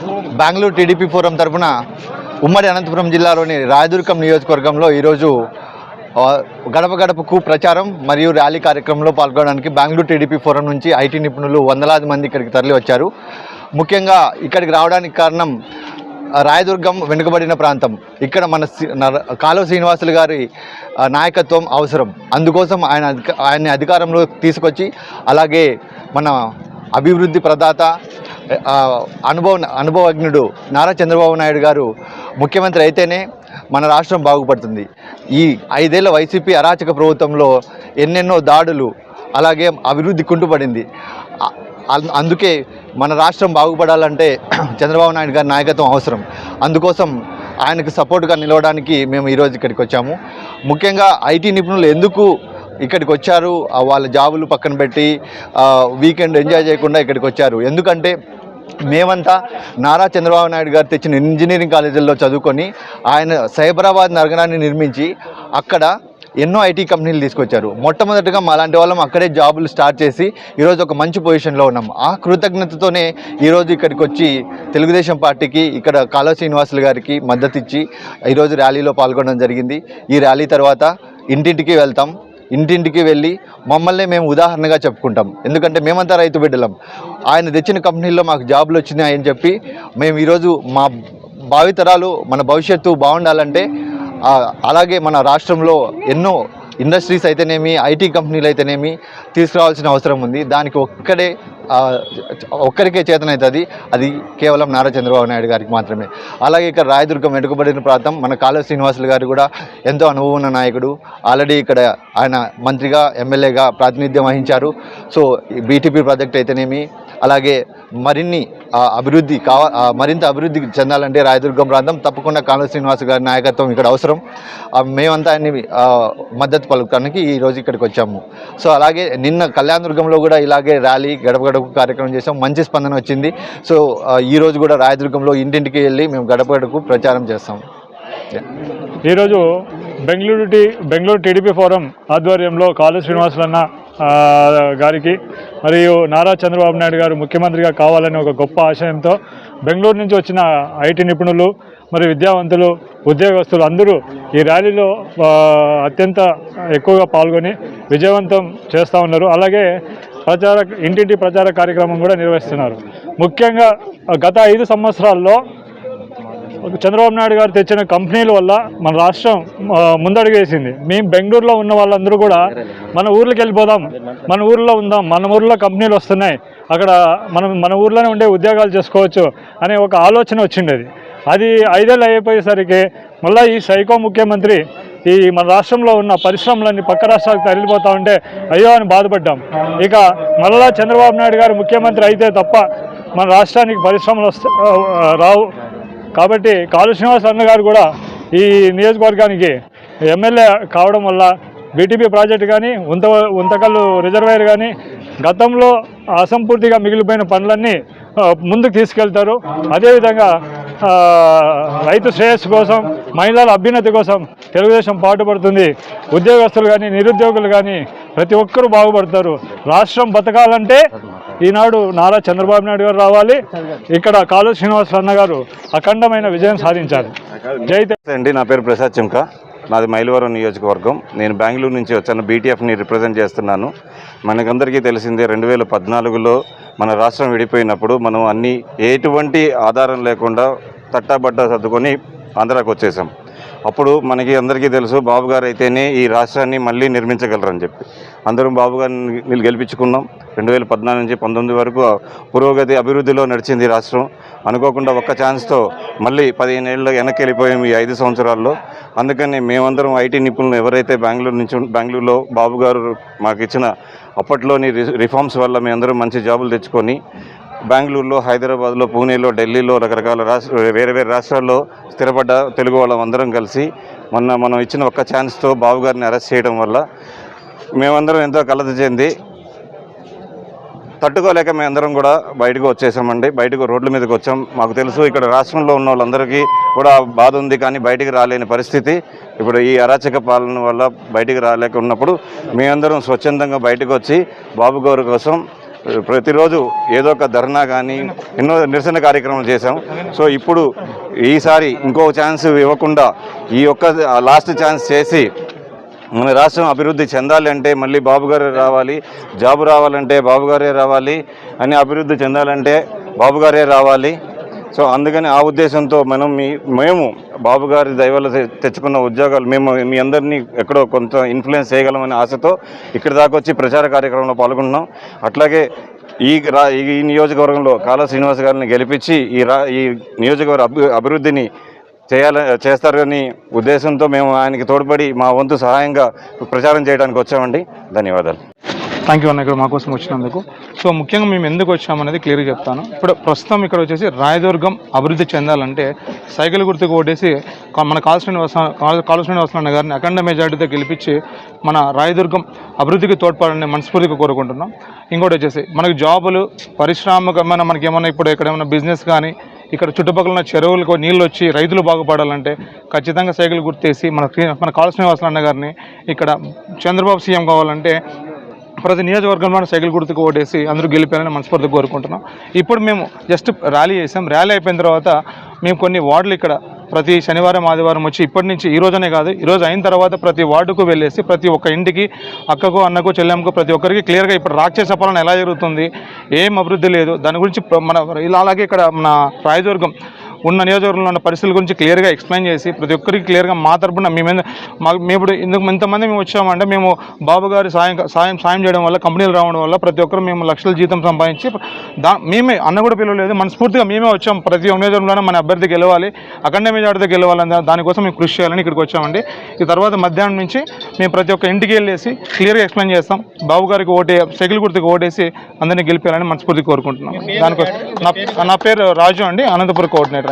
Bengaluru TDP forum తరఫున ఉమ్మడి అనంతపురం జిల్లాలోని రాయదుర్గం నియోజకవర్గంలో ఈరోజు గడప గడపకు ప్రచారం మరియు ర్యాలీ కార్యక్రమంలో పాల్గొనడానికి బెంగళూరు టీడీపీ ఫోరం నుంచి ఐటీ నిపుణులు వందలాది మంది ఇక్కడికి తరలి వచ్చారు ముఖ్యంగా ఇక్కడికి రావడానికి కారణం రాయదుర్గం వెనుకబడిన ప్రాంతం. ఇక్కడ మన నర- కాలువ శ్రీనివాసులు గారి నాయకత్వం అవసరం. అందుకోసం ఆయన అధిక- ఆయన్ని అధికారంలో తీసుకొచ్చి అలాగే మన అభివృద్ధి ప్రదాత అనుభవ అనుభవజ్ఞుడు నారా చంద్రబాబు నాయుడు గారు ముఖ్యమంత్రి అయితేనే మన రాష్ట్రం బాగుపడుతుంది. ఈ ఐదేళ్ళ వైసీపీ అరాచక ప్రభుత్వంలో ఎన్నెన్నో దాడులు అలాగే అభివృద్ధి కుంటుపడింది. అందుకే మన రాష్ట్రం బాగుపడాలంటే చంద్రబాబు నాయుడు గారి నాయకత్వం అవసరం. అందుకోసం ఆయనకు సపోర్ట్గా నిలవడానికి మేము ఈరోజు ఇక్కడికి వచ్చాము. ముఖ్యంగా ఐటీ నిపుణులు ఎందుకు ఇక్కడికి వచ్చారు? వాళ్ళ జాబులు పక్కన పెట్టి వీకెండ్ ఎంజాయ్ చేయకుండా ఇక్కడికి వచ్చారు. ఎందుకంటే మేమంతా నారా చంద్రబాబు నాయుడు గారు తెచ్చిన ఇంజనీరింగ్ కాలేజీల్లో చదువుకొని ఆయన సైబరాబాద్ నగరాన్ని నిర్మించి అక్కడ ఎన్నో ఐటీ కంపెనీలు తీసుకొచ్చారు. మొట్టమొదటిగా మాలాంటి వాళ్ళం అక్కడే జాబులు స్టార్ట్ చేసి ఈరోజు ఒక మంచి పొజిషన్లో ఉన్నాం. ఆ కృతజ్ఞతతోనే ఈరోజు ఇక్కడికి వచ్చి తెలుగుదేశం పార్టీకి ఇక్కడ కాలువ శ్రీనివాసులు గారికి మద్దతు ఇచ్చి ఈరోజు ర్యాలీలో పాల్గొనడం జరిగింది. ఈ ర్యాలీ తర్వాత ఇంటింటికి వెళ్తాం. ఇంటింటికి వెళ్ళి మమ్మల్ని మేము ఉదాహరణగా చెప్పుకుంటాం. ఎందుకంటే మేమంతా రైతు బిడ్డలం. ఆయన తెచ్చిన కంపెనీల్లో మాకు జాబులు వచ్చినాయని చెప్పి మేము ఈరోజు మా భావితరాలు మన భవిష్యత్తు బాగుండాలంటే అలాగే మన రాష్ట్రంలో ఎన్నో ఇండస్ట్రీస్ అయితేనేమి ఐటీ కంపెనీలు అయితేనేమి తీసుకురావాల్సిన అవసరం ఉంది. దానికి ఒక్కడే ఒక్కరికే చేతనవుతుంది అది కేవలం నారా చంద్రబాబు నాయుడు గారికి మాత్రమే. అలాగే ఇక్కడ రాయదుర్గం వెనుకబడిన ప్రాంతం మన కాళ శ్రీనివాసులు గారు కూడా ఎంతో అనుభవం ఉన్న నాయకుడు. ఆల్రెడీ ఇక్కడ ఆయన మంత్రిగా ఎమ్మెల్యేగా ప్రాతినిధ్యం వహించారు. సో బీటీపీ ప్రాజెక్ట్ అయితేనేమి అలాగే మరిన్ని అభివృద్ధి కావ మరింత అభివృద్ధి చెందాలంటే రాయదుర్గం ప్రాంతం తప్పకుండా కాళ శ్రీనివాస్ గారి నాయకత్వం ఇక్కడ అవసరం. మేమంతా అన్ని మద్దతు పలుకడానికి ఈరోజు ఇక్కడికి వచ్చాము. సో అలాగే నిన్న కళ్యాణదుర్గంలో కూడా ఇలాగే ర్యాలీ గడప గడప కార్యక్రమం చేసాం మంచి స్పందన వచ్చింది. సో ఈరోజు ఈ రోజు కూడా రాయదుర్గంలో ఇంటింటికి వెళ్ళి మేము గడప గడపకు ప్రచారం చేస్తాం. ఈరోజు Bengaluru tea Bengaluru TDP forum ఆధ్వర్యంలో కాళు శ్రీనివాసులన్న గారికి మరియు నారా చంద్రబాబు నాయుడు గారు ముఖ్యమంత్రిగా కావాలని ఒక గొప్ప ఆశయంతో బెంగళూరు నుంచి వచ్చిన ఐటీ నిపుణులు మరియు విద్యావంతులు ఉద్యోగస్తులు అందరూ ఈ ర్యాలీలో అత్యంత ఎక్కువగా పాల్గొని విజయవంతం చేస్తూ ఉన్నారు. అలాగే ప్రచార ఇంటింటి ప్రచార కార్యక్రమం కూడా నిర్వహిస్తున్నారు. ముఖ్యంగా గత ఐదు సంవత్సరాల్లో చంద్రబాబు నాయుడు గారు తెచ్చిన కంపెనీల వల్ల మన రాష్ట్రం ముందడుగు వేసింది మేము బెంగళూరులో ఉన్న వాళ్ళందరూ కూడా మన ఊర్లోకి వెళ్ళిపోదాం మన ఊర్లో ఉందాం మన ఊర్లో కంపెనీలు వస్తున్నాయి అక్కడ మనం మన ఊర్లోనే ఉండే ఉద్యోగాలు చేసుకోవచ్చు అనే ఒక ఆలోచన వచ్చిండేది. అది ఐదేళ్ళు అయిపోయేసరికి మళ్ళీ ఈ సైకో ముఖ్యమంత్రి ఈ మన రాష్ట్రంలో ఉన్న పరిశ్రమలన్నీ పక్క రాష్ట్రాలకు తరలిపోతా ఉంటే అయ్యో అని బాధపడ్డాం. ఇక మళ్ళా చంద్రబాబు నాయుడు గారు ముఖ్యమంత్రి అయితే తప్ప మన రాష్ట్రానికి పరిశ్రమలు వస్త రావు కాబట్టి కాలు శ్రీనివాస్ అన్న గారు కూడా ఈ నియోజకవర్గానికి ఎమ్మెల్యే కావడం వల్ల బీటీపీ ప్రాజెక్టు కానీ ఉంత ఉంతకల్లు రిజర్వాయర్ కానీ గతంలో అసంపూర్తిగా మిగిలిపోయిన పనులన్నీ ముందుకు తీసుకెళ్తారు. అదేవిధంగా రైతు శ్రేయస్సు కోసం మహిళల అభ్యున్నతి కోసం తెలుగుదేశం పాటుపడుతుంది. ఉద్యోగస్తులు కానీ నిరుద్యోగులు కానీ ప్రతి ఒక్కరూ బాగుపడతారు. రాష్ట్రం బతకాలంటే ఈనాడు నారా చంద్రబాబు నాయుడు గారు రావాలి. ఇక్కడ కాళు శ్రీనివాస అన్న గారు అఖండమైన విజయం సాధించారు. జై అండి నా పేరు ప్రసాద్ చెంక. నాది మైలవరం నియోజకవర్గం. నేను బెంగళూరు నుంచి వచ్చాను. బీటీఎఫ్ని రిప్రజెంట్ చేస్తున్నాను. మనకందరికీ తెలిసిందే రెండు వేల పద్నాలుగులో మన రాష్ట్రం విడిపోయినప్పుడు మనం అన్ని ఎటువంటి ఆధారం లేకుండా తట్టాబట్ట సర్దుకొని ఆంధ్రాకు వచ్చేసాం అప్పుడు మనకి అందరికీ తెలుసు బాబు గారు అయితేనే ఈ రాష్ట్రాన్ని మళ్ళీ నిర్మించగలరని చెప్పి. అందరం బాబు గారిని వీళ్ళు గెలిపించుకున్నాం. రెండు వేల పద్నాలుగు నుంచి పంతొమ్మిది వరకు పురోగతి అభివృద్ధిలో నడిచింది రాష్ట్రం. అనుకోకుండా ఒక్క ఛాన్స్తో మళ్ళీ పదిహేను ఏళ్ళు వెనక్కి వెళ్ళిపోయాం ఈ ఐదు సంవత్సరాల్లో. అందుకని మేమందరం ఐటీ నిపుణులు ఎవరైతే బెంగళూరు నుంచి బెంగళూరులో బాబు గారు మాకు ఇచ్చిన అప్పట్లోని రిఫార్మ్స్ వల్ల మేమందరం మంచి జాబులు తెచ్చుకొని బెంగళూరులో హైదరాబాద్లో పూణేలో ఢిల్లీలో రకరకాల రాష్ట్ర వేరే వేరే రాష్ట్రాల్లో స్థిరపడ్డ తెలుగు వాళ్ళం అందరం కలిసి మొన్న మనం ఇచ్చిన ఒక్క ఛాన్స్తో బాబు గారిని అరెస్ట్ చేయడం వల్ల మేమందరం ఎంతో కలత చెంది తట్టుకోలేక మేమందరం కూడా బయటకు వచ్చేసామండి. బయటకు రోడ్ల మీదకి వచ్చాం. మాకు తెలుసు ఇక్కడ రాష్ట్రంలో ఉన్న వాళ్ళందరికీ కూడా బాధ ఉంది కానీ బయటికి రాలేని పరిస్థితి. ఇప్పుడు ఈ అరాచక పాలన వల్ల బయటికి రాలేక ఉన్నప్పుడు మేమందరం స్వచ్ఛందంగా బయటకు వచ్చి బాబు గారి కోసం ప్రతిరోజు ఏదో ఒక ధర్నా కానీ ఎన్నో నిరసన కార్యక్రమాలు చేశాం. సో ఇప్పుడు ఈసారి ఇంకో ఛాన్స్ ఇవ్వకుండా ఈ ఒక్క లాస్ట్ ఛాన్స్ చేసి మన రాష్ట్రం అభివృద్ధి చెందాలి అంటే మళ్ళీ బాబు గారే రావాలి జాబు రావాలంటే బాబు గారే రావాలి అని అభివృద్ధి చెందాలంటే బాబు గారే రావాలి. సో అందుకని ఆ ఉద్దేశంతో మనం మేము బాబు గారి దయవల్ల తెచ్చుకున్న ఉద్యోగాలు మేము మీ అందరినీ ఎక్కడో కొంత ఇన్ఫ్లుయెన్స్ చేయగలమనే ఆశతో ఇక్కడి దాకా వచ్చి ప్రచార కార్యక్రమంలో పాల్గొంటున్నాం. అట్లాగే ఈ రా ఈ నియోజకవర్గంలో కాళా శ్రీనివాస్ గారిని గెలిపించి ఈ రా ఈ నియోజకవర్గ అభివృద్ధిని చేయాల చేస్తారని ఉద్దేశంతో మేము ఆయనకి తోడ్పడి మా వంతు సహాయంగా ప్రచారం చేయడానికి వచ్చామండి. ధన్యవాదాలు. థ్యాంక్ యూ అన్న ఇక్కడ మా కోసం వచ్చినందుకు. సో ముఖ్యంగా మేము ఎందుకు వచ్చామనేది క్లియర్గా చెప్తాను. ఇప్పుడు ప్రస్తుతం ఇక్కడ వచ్చేసి రాయదుర్గం అభివృద్ధి చెందాలంటే సైకిల్ గుర్తుకు ఓటేసి మన కాలు శ్రీనివాస కాలు కాలు గారిని అఖండ మెజార్టీతో గెలిపించి మన రాయదుర్గం అభివృద్ధికి తోడ్పడాలని మనస్ఫూర్తిగా కోరుకుంటున్నాం. ఇంకోటి వచ్చేసి మనకి జాబులు పరిశ్రామికమైన మనకి ఏమన్నా ఇప్పుడు ఇక్కడ ఏమైనా బిజినెస్ కానీ ఇక్కడ చుట్టుపక్కల ఉన్న చెరువులకు నీళ్ళు వచ్చి రైతులు బాగుపడాలంటే ఖచ్చితంగా సైకిల్ గుర్తేసి మన మన కాళ శ్రీనివాసరావు అన్న గారిని ఇక్కడ చంద్రబాబు సీఎం కావాలంటే ప్రతి నియోజకవర్గంలో సైకిల్ గుర్తుకు ఓటేసి అందరూ గెలిపారని మనస్ఫూర్తిగా కోరుకుంటున్నాం. ఇప్పుడు మేము జస్ట్ ర్యాలీ చేసాం. ర్యాలీ అయిపోయిన తర్వాత మేము కొన్ని వార్డులు ఇక్కడ ప్రతి శనివారం ఆదివారం వచ్చి ఇప్పటి నుంచి ఈ రోజనే కాదు ఈరోజు అయిన తర్వాత ప్రతి వార్డుకు వెళ్ళేసి ప్రతి ఒక్క ఇంటికి అక్కకు అన్నకు చెల్లెమ్మకు ప్రతి ఒక్కరికి క్లియర్గా ఇప్పుడు రాక్షస పాలన ఎలా జరుగుతుంది ఏం అభివృద్ధి లేదు దాని గురించి మన ఇలా అలాగే ఇక్కడ మన రాయదుర్గం ఉన్న నియోజకవర్గంలో ఉన్న పరిస్థితుల గురించి క్లియర్గా ఎక్స్ప్లెయిన్ చేసి ప్రతి ఒక్కరికి క్లియర్గా మా తరపున మేము ఎందు- మాకు మేము ఇప్పుడు ఇందుకు ఇంతమంది మేము వచ్చామంటే మేము బాబు గారి సాయం సాయం సాయం చేయడం వల్ల కంపెనీలు రావడం వల్ల ప్రతి ఒక్కరు మేము లక్షల జీతం సంపాదించి దా మేమే అన్న కూడా పిలవలేదు. మనస్ఫూర్తిగా మేమే వచ్చాం. ప్రతి ఒక్క నియోజకవర్గంలోనే మన అభ్యర్థి గెలవాలి. అఖండ మెజార్టీతో గెలవాలని దానికోసం మేము కృషి చేయాలని ఇక్కడికి వచ్చామండి. ఈ తర్వాత మధ్యాహ్నం నుంచి మేము ప్రతి ఒక్క ఇంటికి వెళ్ళేసి క్లియర్గా ఎక్స్ప్లెయిన్ చేస్తాం. బాబు గారికి ఓటే సైకిల్ గుర్తుకు ఓటేసి అందరినీ గెలిపేయాలని మనస్ఫూర్తిగా కోరుకుంటున్నాం. దానికోసం నా నా పేరు రాజు అండి. Anantapuram coordinator.